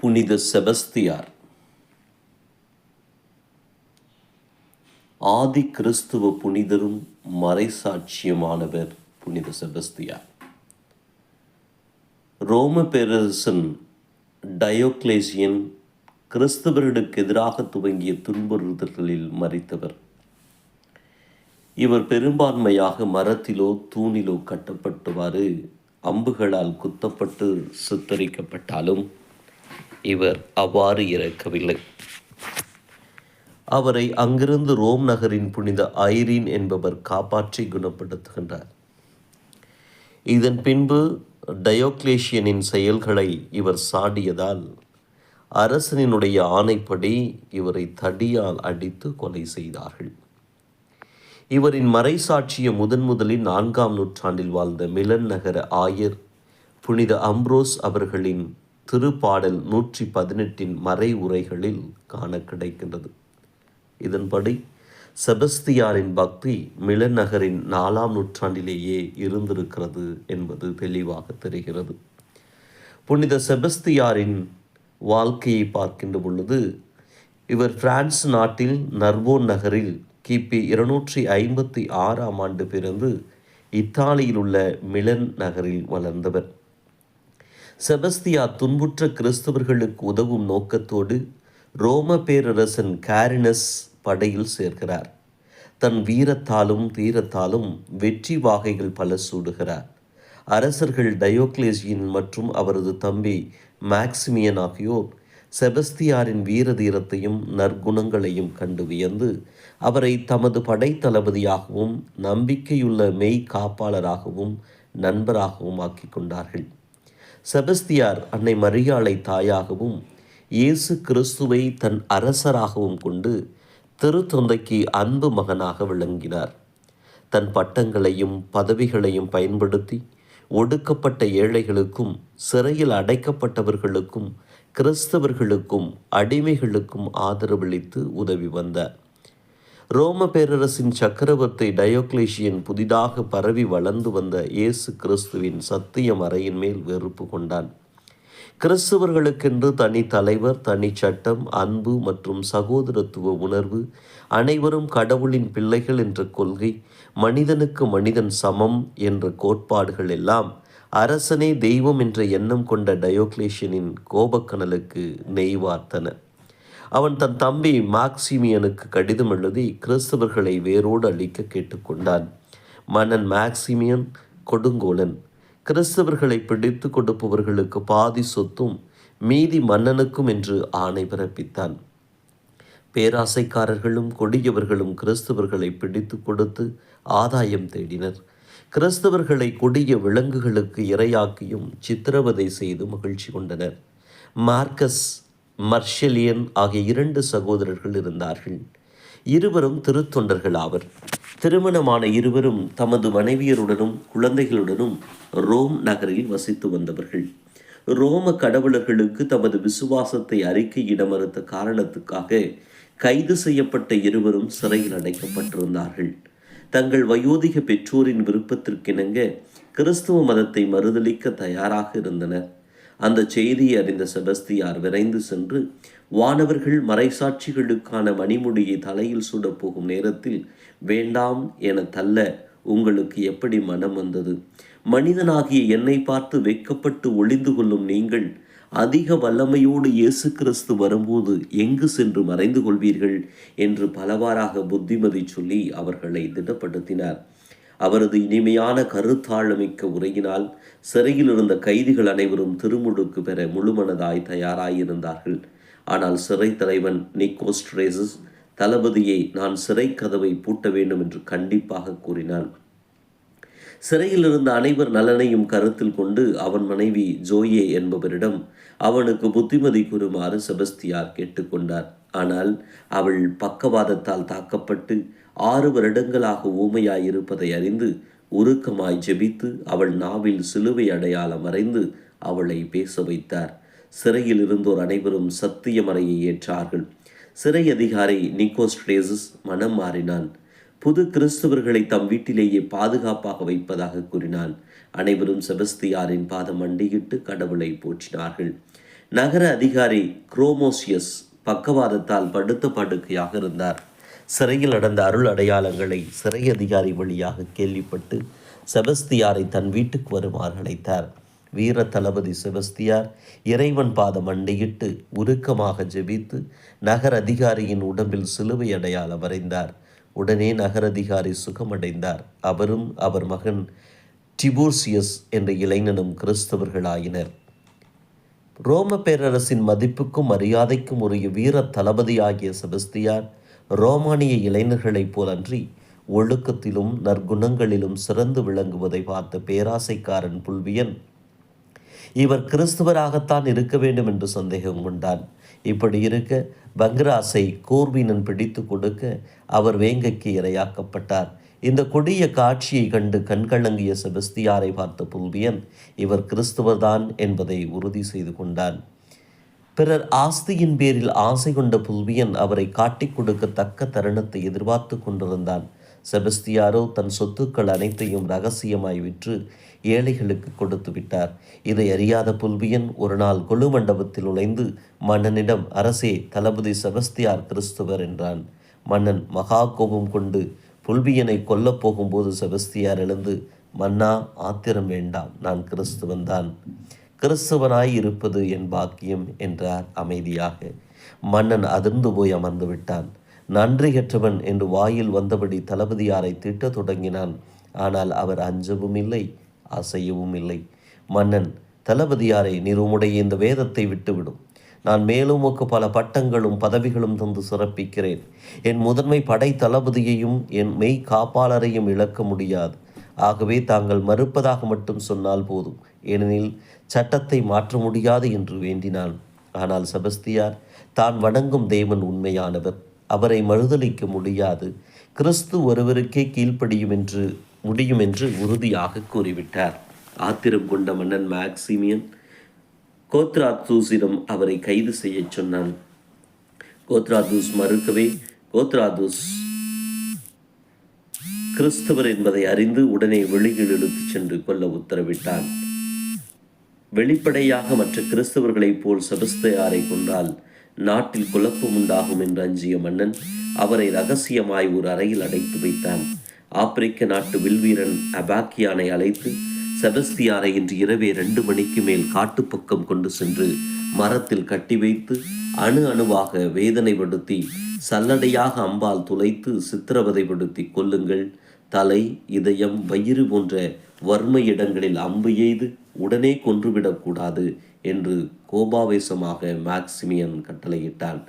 புனித செபஸ்தியார். ஆதி கிறிஸ்துவ புனிதரும் மறைசாட்சியமானவர் புனித செபஸ்தியார். ரோம பேரரசன் டயோக்லேசியன் கிறிஸ்தவர்களுக்கு எதிராக துவங்கிய துன்புறுத்தல்களில் மறைத்தவர். இவர் பெரும்பான்மையாக மரத்திலோ தூணிலோ கட்டப்பட்டவாறு அம்புகளால் குத்தப்பட்டு சித்தரிக்கப்பட்டாலும் இவர் அவ்வாறு இறக்கவில்லை. அவரை அங்கிருந்து ரோம் நகரின் புனித ஐரீன் என்பவர் காப்பாற்றி குணப்படுத்துகின்றார். இதன் பின்பு டயோக்ளேஷியனின் செயல்களை இவர் சாடியதால் அரசனினுடைய ஆணைப்படி இவரை தடியால் அடித்து கொலை செய்தார்கள். இவரின் மறைசாட்சிய முதன் முதலில் நான்காம் நூற்றாண்டில் வாழ்ந்த மிலன் நகர ஆயர் புனித அம்ப்ரோஸ் அவர்களின் திருப்பாடல் நூற்றி பதினெட்டின் மறை உரைகளில் காண கிடைக்கின்றது இதன்படி செபஸ்தியாரின் பக்தி மிலன் நகரின் நாலாம் நூற்றாண்டிலேயே இருந்திருக்கிறது என்பது தெளிவாக தெரிகிறது. புனித செபஸ்தியாரின் வாழ்க்கையை பார்க்கின்ற பொழுது இவர் பிரான்ஸ் நாட்டில் நர்வோன் நகரில் கிபி இருநூற்றி ஐம்பத்தி ஆறாம் ஆண்டு பிறந்து இத்தாலியில் உள்ள மிலன் நகரில் வளர்ந்தவர். செபஸ்தியா துன்புற்ற கிறிஸ்தவர்களுக்கு உதவும் நோக்கத்தோடு ரோம பேரரசன் கேரினஸ் படையில் சேர்கிறார். தன் வீரத்தாலும் தீரத்தாலும் வெற்றி வாகைகள் பல சூடுகிறார். அரசர்கள் டயோக்லேசியன் மற்றும் அவரது தம்பி மேக்சிமியன் ஆகியோர் செபஸ்தியாரின் வீர தீரத்தையும் நற்குணங்களையும் கண்டு வியந்து அவரை தமது படைத்தளபதியாகவும் நம்பிக்கையுள்ள மெய் காப்பாளராகவும் நண்பராகவும் ஆக்கிக் கொண்டார்கள். செபஸ்தியார் அன்னை மரியாளை தாயாகவும் இயேசு கிறிஸ்துவை தன் அரசராகவும் கொண்டு திருத்தொந்தைக்கு அன்பு மகனாக விளங்கினார். தன் பட்டங்களையும் பதவிகளையும் பயன்படுத்தி ஒடுக்கப்பட்ட ஏழைகளுக்கும் சிறையில் அடைக்கப்பட்டவர்களுக்கும் கிறிஸ்தவர்களுக்கும் அடிமைகளுக்கும் ஆதரவளித்து உதவி வந்தார். ரோம பேரரசின் சக்கரவர்த்தி டயோக்லேஷியன் புதிதாக பரவி வளர்ந்து வந்த இயேசு கிறிஸ்துவின் சத்திய மறையின் மேல் வெறுப்பு கொண்டான். கிறிஸ்தவர்களுக்கென்று தனி தலைவர் தனி சட்டம் அன்பு மற்றும் சகோதரத்துவ உணர்வு அனைவரும் கடவுளின் பிள்ளைகள் என்ற கொள்கை மனிதனுக்கு மனிதன் சமம் என்ற கோட்பாடுகள் எல்லாம் அரசனே தெய்வம் என்ற எண்ணம் கொண்ட டயோக்லேஷனின் கோபக்கனலுக்கு நெய்வார்த்தன. அவன் தன் தம்பி மாக்சிமியனுக்கு கடிதம் எழுதி கிறிஸ்தவர்களை வேரோடு அழிக்க கேட்டுக்கொண்டான். மன்னன் மேக்சிமியன் கொடுங்கோலன். கிறிஸ்தவர்களை பிடித்து கொடுப்பவர்களுக்கு பாதி சொத்தும் மீதி மன்னனுக்கும் என்று ஆணை பிறப்பித்தான். பேராசைக்காரர்களும் கொடியவர்களும் கிறிஸ்தவர்களை பிடித்து கொடுத்து ஆதாயம் தேடினர். கிறிஸ்தவர்களை கொடிய விலங்குகளுக்கு இரையாக்கியும் சித்திரவதை செய்து மகிழ்ச்சி கொண்டனர். மார்க்கஸ் மர்ஷலியன் ஆகிய இரண்டு சகோதரர்கள் இருந்தார்கள். இருவரும் திருத்தொண்டர்கள் ஆவர். திருமணமான இருவரும் தமது மனைவியருடனும் குழந்தைகளுடனும் ரோம் நகரில் வசித்து வந்தவர்கள். ரோம கடவுளர்களுக்கு தமது விசுவாசத்தை அறிக்கையிட மறுத்த காரணத்துக்காக கைது செய்யப்பட்ட இருவரும் சிறையில் அடைக்கப்பட்டிருந்தார்கள். தங்கள் வயோதிக பெற்றோரின் விருப்பத்திற்கிணங்க கிறிஸ்துவ மதத்தை மறுதளிக்க தயாராக இருந்தனர். அந்த செய்தியை அறிந்த செபஸ்தியார் விரைந்து சென்று வானவர்கள் மறைசாட்சிகளுக்கான மணிமுடியை தலையில் சுடப்போகும் நேரத்தில் வேண்டாம் என தள்ள உங்களுக்கு எப்படி மனம் வந்தது? மனிதனாகிய என்னை பார்த்து வெக்கப்பட்டு ஒளிந்து கொள்ளும் நீங்கள் அதிக வல்லமையோடு இயேசு கிறிஸ்து வரும்போது எங்கு சென்று மறைந்து கொள்வீர்கள்? என்று பலவாறாக புத்திமதி சொல்லி அவர்களை திடப்படுத்தினார். அவரது இனிமையான கருத்தாழமிக்க உரையினால் சிறையில் இருந்த கைதிகள் அனைவரும் திருமுழுக்கு பெற முழுமனதாய் தயாராயிருந்தார்கள். ஆனால் சிறை தலைவன் நிக்கோஸ்ட்ரேசஸ் தளபதியை நான் சிறை கதவை பூட்ட வேண்டும் என்று கண்டிப்பாக கூறினான். சிறையில் இருந்த அனைவர் நலனையும் கருத்தில் கொண்டு அவன் மனைவி ஜோயே என்பவரிடம் அவனுக்கு புத்திமதி கூறுமாறு செபஸ்தியார் கேட்டுக்கொண்டார். ஆனால் அவள் பக்கவாதத்தால் தாக்கப்பட்டு ஆறு வருடங்களாக ஊமையாயிருப்பதை அறிந்து உருக்கமாய் ஜெபித்து அவள் நாவில் சிலுவை அடையாளம் வரைந்து அவளை பேச வைத்தார். சிறையில் இருந்தோர் அனைவரும் சத்தியமறையை ஏற்றார்கள். சிறை அதிகாரி நிக்கோஸ்ட்ரேசஸ் மனம் மாறினான். புது கிறிஸ்தவர்களை தம் வீட்டிலேயே பாதுகாப்பாக வைப்பதாக கூறினான். அனைவரும் செபஸ்தியாரின் பாதம் அண்டியிட்டு கடவுளை போற்றினார்கள். நகர அதிகாரி குரோமோசியஸ் பக்கவாதத்தால் படுத்த படுக்கையாக இருந்தார். சிறையில் நடந்த அருள் அடையாளங்களை சிறை அதிகாரி வழியாக கேள்விப்பட்டு செபஸ்தியாரை தன் வீட்டுக்கு வருமாறு அழைத்தார். வீர தளபதி செபஸ்தியார் இறைவன் பாதம் மண்டியிட்டு உருக்கமாக ஜெபித்து நகர அதிகாரியின் உடம்பில் சிலுவை அடையாளம் வரைந்தார் உடனே நகர அதிகாரி சுகமடைந்தார். அவரும் அவர் மகன் டிபூர்சியஸ் என்ற இளைஞனும் கிறிஸ்தவர்களாயினர். ரோம பேரரசின் மதிப்புக்கும் மரியாதைக்கும் உரிய வீர தளபதியாகிய செபஸ்தியார் ரோமானிய இளைஞர்களைப் போலன்றி ஒழுக்கத்திலும் நற்குணங்களிலும் சிறந்து விளங்குவதை பார்த்த பேராசைக்காரன் புல்வியன் இவர் கிறிஸ்துவராகத்தான் இருக்க வேண்டும் என்று சந்தேகம் கொண்டான். இப்படி இருக்க பங்கராசை கோர்வீனன் பிடித்து கொடுக்க அவர் வேங்கைக்கு இரையாக்கப்பட்டார். இந்த கொடிய காட்சியை கண்டு கண்கலங்கிய செபஸ்தியாரை பார்த்த புல்வியன் இவர் கிறிஸ்துவர்தான் என்பதை உறுதி செய்து கொண்டான். பிறர் ஆஸ்தியின் பேரில் ஆசை கொண்ட புல்வியன் அவரை காட்டிக் கொடுக்க தக்க தருணத்தை எதிர்பார்த்து கொண்டிருந்தான். செபஸ்தியாரோ தன் சொத்துக்கள் அனைத்தையும் ரகசியமாய் விற்று ஏழைகளுக்கு கொடுத்து விட்டார். இதை அறியாத புல்வியன் ஒரு நாள் கொழு மண்டபத்தில் நுழைந்து மன்னனிடம் அரசே தளபதி செபஸ்தியார் கிறிஸ்துவர் என்றான். மன்னன் மகா கோபம் கொண்டு புல்வியனை கொல்லப் போகும்போது செபஸ்தியார் எழுந்து மன்னா ஆத்திரம் வேண்டாம் நான் கிறிஸ்துவன்தான் கிறிஸ்துவனாய் இருப்பது என் பாக்கியம் என்றார் அமைதியாக. மன்னன் அதிர்ந்து போய் அமர்ந்து விட்டான். நன்றியற்றவன் என்று வாயில் வந்தபடி தளபதியாரை திட்டத் தொடங்கினான். ஆனால் அவர் அஞ்சவும் இல்லை அசையவும் இல்லை. மன்னன் தளபதியாரை நீர் உம்முடைய இந்த வேதத்தை விட்டுவிடும். நான் மேலும் உக்கு பல பட்டங்களும் பதவிகளும் தந்து சிறப்பிக்கிறேன். என் முதன்மை படை தளபதியையும் என் மெய் காப்பாளரையும் இழக்க முடியாது. ஆகவே தாங்கள் மறுப்பதாக மட்டும் சொன்னால் போதும். ஏனெனில் சட்டத்தை மாற்ற முடியாது என்று வேண்டினான். ஆனால் செபஸ்தியார் தான் வணங்கும் தேவன் உண்மையானவர். அவரை மறுதலிக்க முடியாது. கிறிஸ்து ஒருவருக்கே கீழ்ப்படியும் என்று முடியும் என்று உறுதியாக கூறிவிட்டார். ஆத்திரம் கொண்ட மன்னன் மேக்சிமியன் கோத்ராத்தூஸிடம் அவரை கைது செய்யச் சொன்னான். கோத்ராதூஸ் மறுக்கவே கோத்ராதூஸ் கிறிஸ்தவர் என்பதை அறிந்து உடனே வெளியில் இழுத்துச் சென்று கொல்ல உத்தரவிட்டான். வெளிப்படையாக மற்ற கிறிஸ்தவர்களைப் போல் செபஸ்தையாரை கொன்றால் நாட்டில் குழப்பம் உண்டாகும் என்று அஞ்சிய மன்னன் அவரை ரகசியமாய் ஒரு அறையில் அடைத்து வைத்தான். ஆப்பிரிக்க நாட்டு வில்வீரன் அபாக்கியானை அழைத்து செபஸ்தியாரை இன்று இரவே ரெண்டு மணிக்கு மேல் காட்டுப்பக்கம் கொண்டு சென்று மரத்தில் கட்டி வைத்து அணு அணுவாக வேதனைப்படுத்தி சல்லடையாக அம்பால் துளைத்து சித்திரவதைப்படுத்தி கொல்லுங்கள். தலை இதயம் வயிறு போன்ற வர்ம இடங்களில் அம்பு எய்து உடனே கொன்றுவிடக்கூடாது என்று கோபாவேசமாக மேக்சிமியன் கட்டளையிட்டான்.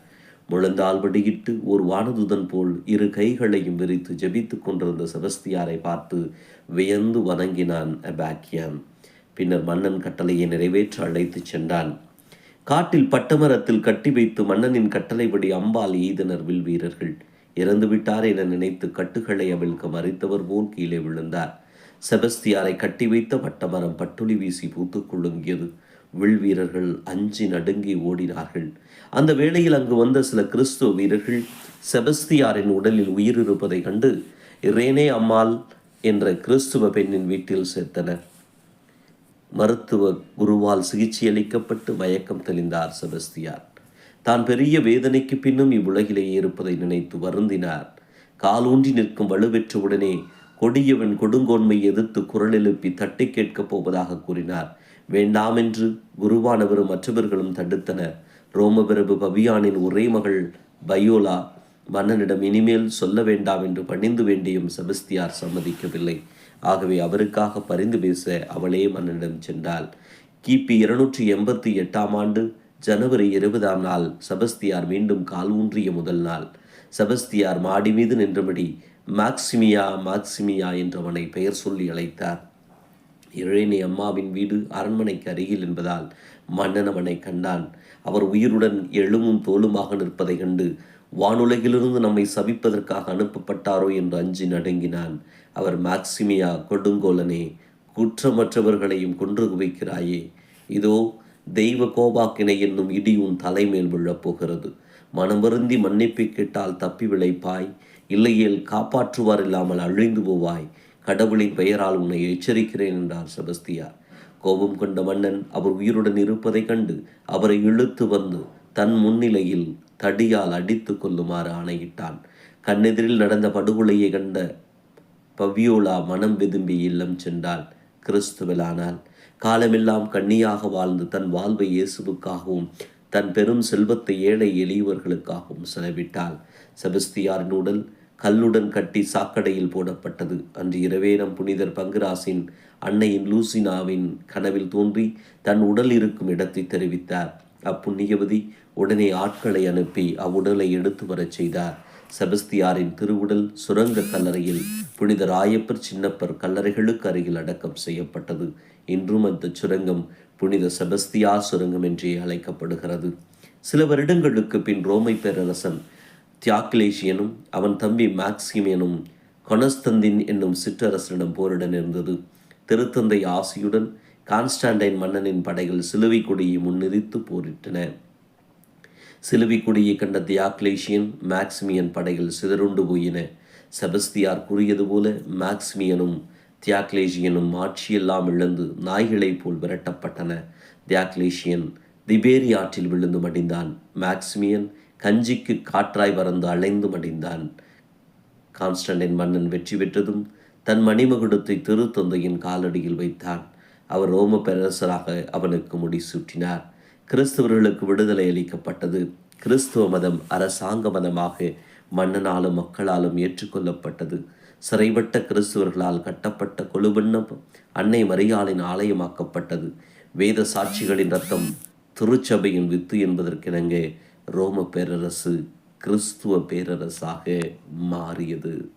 முழந்தால் வடிகிட்டு ஒரு வானதுதன் போல் இரு கைகளையும் விரித்து ஜெபித்து கொண்டிருந்த செபஸ்தியாரை பார்த்து வியந்து வணங்கினான் அபாக்கியான். பின்னர் மன்னன் கட்டளையை நிறைவேற்ற அழைத்துச் சென்றான். காட்டில் பட்டமரத்தில் கட்டி வைத்து மன்னனின் கட்டளைப்படி அம்பால் எய்தனர் வில் வீரர்கள். இறந்துவிட்டார் என நினைத்து கட்டுகளை அவிழ்க்க மறித்தவர் போல் கீழே விழுந்தார். செபஸ்தியாரை கட்டி வைத்த பட்டமரம் பட்டுளி வீசி பூத்துக் குலுங்கியது. வில் வீரர்கள் அஞ்சி நடுங்கி ஓடினார்கள். அந்த வேளையில் அங்கு வந்த சில கிறிஸ்துவ வீரர்கள் செபஸ்தியாரின் உடலில் உயிர் இருப்பதை கண்டு இரேனே அம்மாள் என்ற கிறிஸ்துவ பெண்ணின் வீட்டில் சேர்த்தனர். மருத்துவ குருவால் சிகிச்சையளிக்கப்பட்டு மயக்கம் தெளிந்தார் செபஸ்தியார். தான் பெரிய வேதனைக்கு பின்னும் இவ்வுலகிலேயே இருப்பதை நினைத்து வருந்தினார். காலூன்றி நிற்கும் வலுவெற்ற உடனே கொடியவன் கொடுங்கோன்மை எதிர்த்து குரல் எழுப்பி தட்டி கேட்கப் போவதாக கூறினார். வேண்டாமென்று குருவானவரும் மற்றவர்களும் தடுத்தனர். ரோமபிரபு பவியானின் ஒரே மகள் பயோலா மன்னனிடம் இனிமேல் சொல்ல வேண்டாம் என்று பணிந்து வேண்டியும் செபஸ்தியார் சம்மதிக்கவில்லை. ஆகவே அவருக்காக பரிந்து பேச அவளே மன்னனிடம் சென்றாள். கிபி இருநூற்றி எண்பத்தி எட்டாம் ஆண்டு ஜனவரி இருபதாம் நாள் செபஸ்தியார் மீண்டும் கால் ஊன்றிய முதல் நாள். செபஸ்தியார் மாடி மீது நின்றபடி மாக்சிமியா மாக்சிமியா என்றவனை பெயர் சொல்லி அழைத்தார். இழைனி அம்மாவின் வீடு அரண்மனைக்கு அருகில் என்பதால் மன்னன் அவனை கண்டான். அவர் உயிருடன் எழுமும் தோலுமாக நிற்பதை கண்டு வானுலகிலிருந்து நம்மை சபிப்பதற்காக அனுப்பப்பட்டாரோ என்று அஞ்சி நடுங்கினான். அவர் மேக்சிமியா கொடுங்கோலனே குற்றமற்றவர்களையும் கொன்று குவிக்கிறாயே. இதோ தெய்வ கோபாக்கினை என்னும் இடி உன் தலைமேல் விழப்போகிறது. மனம் வருந்தி மன்னிப்பு கேட்டால் தப்பி விளைப்பாய். இல்லையேல் காப்பாற்றுவார் இல்லாமல் அழிந்து போவாய். கடவுளின் பெயரால் உன்னை எச்சரிக்கிறேன் என்றார் செபஸ்தியார். கோபம் கொண்ட மன்னன் அவர் உயிருடன் இருப்பதைக் கண்டு அவரை இழுத்து வந்து தன் முன்னிலையில் தடியால் அடித்து கொள்ளுமாறு ஆணையிட்டான். கண்ணெதிரில் நடந்த படுகொலையை கண்ட பவ்யோலா மனம் வெதும்பி இல்லம் சென்றாள். கிறிஸ்துவலானாள் காலமெல்லாம் கண்ணியாக வாழ்ந்து தன் வாழ்வை இயேசுவுக்காகவும் தன் பெரும் செல்வத்தை ஏழை எளியவர்களுக்காகவும் செலவிட்டாள். செபஸ்தியாரின் உடல் கல்லுடன் கட்டி சாக்கடையில் போடப்பட்டது. அன்று இரவே நம் புனிதர் பங்குராசின் அன்னையின் லூசினாவின் கனவில் தோன்றி தன் உடல் இருக்கும் இடத்தை தெரிவித்தார். அப்புண்ணியவதி உடனே ஆட்களை அனுப்பி அவ்வுடலை எடுத்து வரச் செய்தார். செபஸ்தியாரின் திருவுடல் சுரங்க கல்லறையில் புனித ராயப்பர் சின்னப்பர் கல்லறைகளுக்கு அருகில் அடக்கம் செய்யப்பட்டது. இன்றும் அந்த சுரங்கம் புனித செபஸ்தியார் சுரங்கம் என்றே அழைக்கப்படுகிறது. சில வருடங்களுக்கு பின் ரோமை பேரரசன் தியாக்லேஷியனும் அவன் தம்பி மேக்சிமியனும் கொனஸ்தந்தின் என்னும் சிற்றரசனிடம் போரிட நேர்ந்தது. திருத்தந்தை ஆசியுடன் கான்ஸ்டாண்டைன் மன்னனின் படைகள் சிலுவை கொடியை முன்னிறுத்து போரிட்டன. சிலுவை கொடியை கண்ட தியாக்லேஷியன் மேக்சிமியன் படைகள் சிதறுண்டு போயின. செபஸ்தியார் கூறியது போல மேக்சிமியனும் தியாக்லேஷியனும் ஆட்சியெல்லாம் இழந்து நாய்களைப் போல் விரட்டப்பட்டன. தியாக்லேஷியன் திபேரி ஆற்றில் விழுந்து மடிந்தான். மேக்ஸ்மியன் கஞ்சிக்கு காற்றாய் பறந்து அலைந்து மடிந்தான். கான்ஸ்டன்டின் மன்னன் வெற்றி பெற்றதும் தன் மணிமகுடத்தை திருத்தந்தையின் காலடியில் வைத்தான். அவர் ரோம பேரரசராக அவனுக்கு முடிசூட்டினார். கிறிஸ்தவர்களுக்கு விடுதலை அளிக்கப்பட்டது. கிறிஸ்துவ மதம் அரசாங்க மதமாக மன்னனாலும் மக்களாலும் ஏற்றுக்கொள்ளப்பட்டது. சிறைப்பட்ட கிறிஸ்துவர்களால் கட்டப்பட்ட கொழுபண்ணம் அன்னை மரியாளின் ஆலயமாக்கப்பட்டது. வேத சாட்சிகளின் ரத்தம் திருச்சபையின் வித்து என்பதற்கிணங்க ரோம பேரரசு கிறிஸ்துவ பேரரசாக மாறியது.